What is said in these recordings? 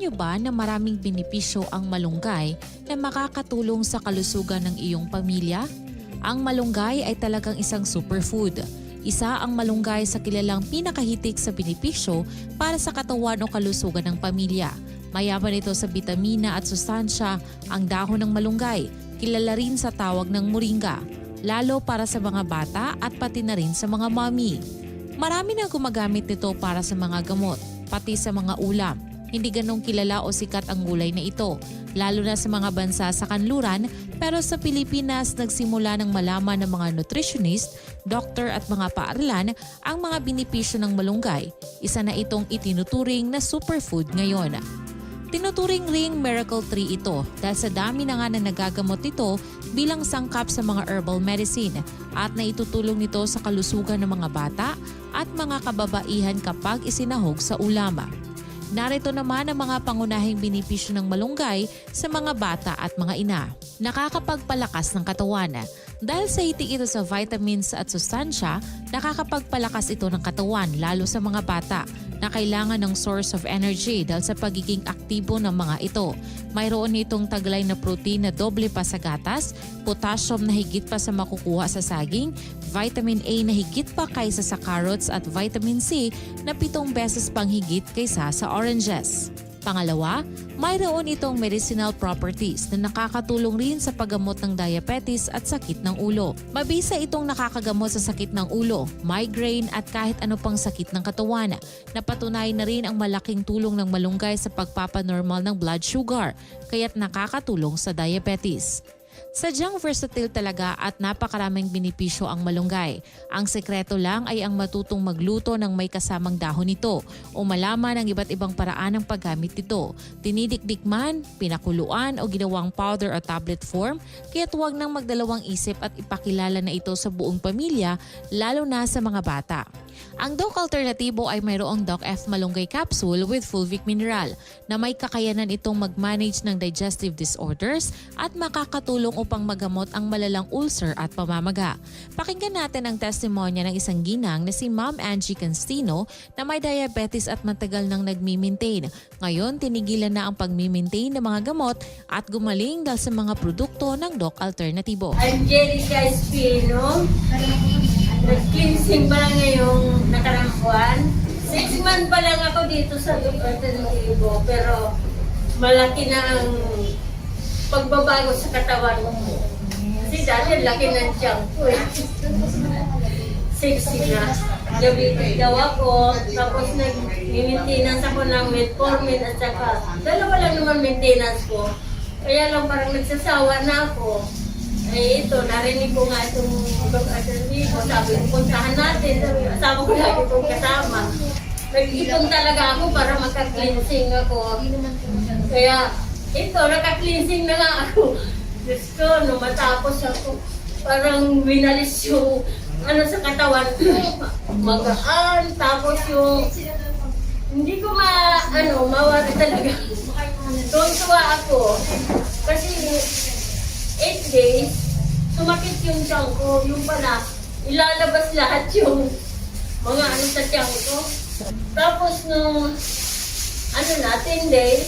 niyo ba na maraming benepisyo ang malunggay na makakatulong sa kalusugan ng iyong pamilya? Ang malunggay ay talagang isang superfood. Isa ang malunggay sa kilalang pinakahitik sa benepisyo para sa katawan o kalusugan ng pamilya. Mayaman ito sa bitamina at sustansya ang dahon ng malunggay, kilala rin sa tawag ng moringa, lalo para sa mga bata at pati na rin sa mga mommy. Marami na gumagamit nito para sa mga gamot, pati sa mga ulam. Hindi ganong kilala o sikat ang gulay na ito, lalo na sa mga bansa sa kanluran, pero sa Pilipinas nagsimula ng malaman ng mga nutritionist, doktor at mga paaralan ang mga benepisyo ng malunggay. Isa na itong itinuturing na superfood ngayon. Tinuturing ring miracle tree ito dahil sa dami na nga na nagagamot ito bilang sangkap sa mga herbal medicine at naitutulong nito sa kalusugan ng mga bata at mga kababaihan kapag isinahog sa ulama. Narito naman ang mga pangunahing benepisyo ng malunggay sa mga bata at mga ina. Nakakapagpalakas ng katawan. Dahil sa hitik ito sa vitamins at sustansya, nakakapagpalakas ito ng katawan lalo sa mga bata na kailangan ng source of energy dahil sa pagiging aktibo ng mga ito. Mayroon itong taglay na protein na doble pa sa gatas, potassium na higit pa sa makukuha sa saging, vitamin A na higit pa kaysa sa carrots at vitamin C na pitong beses pang higit kaysa sa oranges. Pangalawa, mayroon itong medicinal properties na nakakatulong rin sa paggamot ng diabetes at sakit ng ulo. Mabisa itong nakakagamot sa sakit ng ulo, migraine at kahit ano pang sakit ng katawan. Napatunay na rin ang malaking tulong ng malunggay sa pagpapanormal ng blood sugar, kaya't nakakatulong sa diabetes. Sadyang versatile talaga at napakaraming benepisyo ang malunggay. Ang sekreto lang ay ang matutong magluto ng may kasamang dahon nito o malaman ang iba't ibang paraan ng paggamit nito. Dinidikdik man, pinakuluan o ginawang powder o tablet form, kaya't huwag nang magdalawang isip at ipakilala na ito sa buong pamilya, lalo na sa mga bata. Ang Doc Alternatibo ay mayroong Doc F Malunggay Capsule with Fulvic Mineral na may kakayanan itong mag-manage ng digestive disorders at makakatulong upang magamot ang malalang ulcer at pamamaga. Pakinggan natin ang testimonya ng isang ginang na si Ma'am Angie Constino na may diabetes at matagal nang nagmi-maintain. Ngayon, tinigilan na ang pagmi-maintain ng mga gamot at gumaling dahil sa mga produkto ng Doc Alternatibo. Angelica Espino. Nag-cleansing pa lang ngayong nakarang buwan. Six months pa lang ako dito sa Alternativo, pero malaki na ang pagbabago sa katawan mo. Kasi dati laki ng tiyan ko eh. Sexy na. Gabi daw ako, tapos nag-maintenance ako ng metformin at saka dalawa lang naman maintenance ko. Kaya lang parang nagsasawa na ako. Eh ito, narinig ko nga itong pag-attorney ko. Sabi ko, puntahan natin. Sabi ko, Asawa lagi kong kasama. Nag-ipon talaga ako para magka-cleansing ako. Kaya ito, naka-cleansing na nga ako. Diyos ko, no, matapos ako, parang winalis yung ano sa katawan ko, magaan, tapos yung hindi ko ma, ano, mawari talaga. Tuwan-tuwa ako. Kasi 8 days, sumakit yung tiyan ko. Yung pala, ilalabas lahat yung mga ano sa tiyan ko. Tapos nung, ano na, 10 days,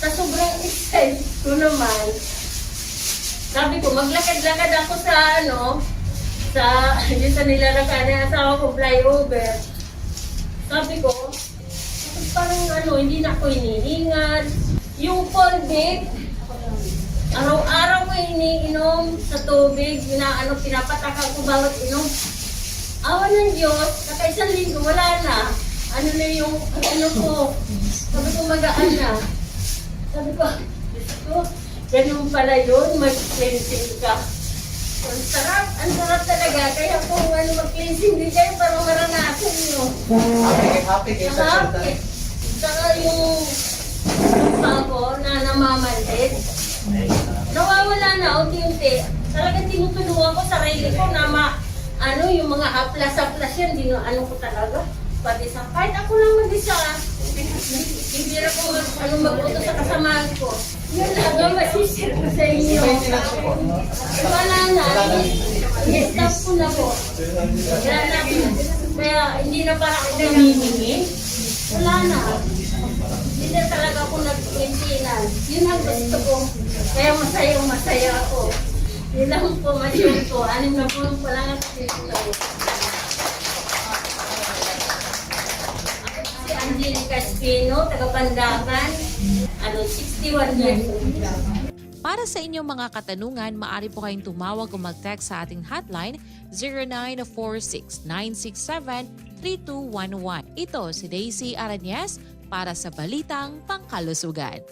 sa sobrang excited ko naman, sabi ko, maglakad-lakad ako sa ano, sa, hindi sa nilalakad na asawa ko, flyover. Sabi ko, parang ano, hindi na ako hinihingal. Yung Colgate, araw-araw ko iniinom sa tubig, inaano, pinapatakan ko bawat inom. Awa ng Diyos, naka isang linggo, wala na. Ano na yung, ano ko, sabi ko magaan na. Sabi ko, ko, ganun pala yun, mag-cleansing ka. Ang sarap, ang sarap talaga. Kaya kung ano mag-cleansing din kayo, parang maranasan nyo. Happy, happy kayo sa Saka, sultan. saka yung lupa ko na namamanhid, nawawala na unti-unti. Talagang tinutulungan ko sarili ko na ma, ano, yung mga haplas-haplas yan, dino, ano ko talaga. Pati sa, kahit ako lang mag-isa, hindi na ko mag, ano, mag-uto sa kasamahan ko. Yun lang ang masisir ko sa inyo. Wala na. I-stop ko na po. Wala na. Kaya hindi na para ako namihingi. Wala na. Hindi na talaga ako nag-maintenance. Yun ang gusto ko. Kaya masayang masaya ako. Yun lang po masyon ko. Anim na po pa lang at dito. Si Angelica Espino, taga Pandakan. Ano, 61 years old. Para sa inyong mga katanungan, maaari po kayong tumawag o mag-text sa ating hotline 0946-967-3211. Ito si Daisy Aranyes para sa Balitang Pangkalusugan.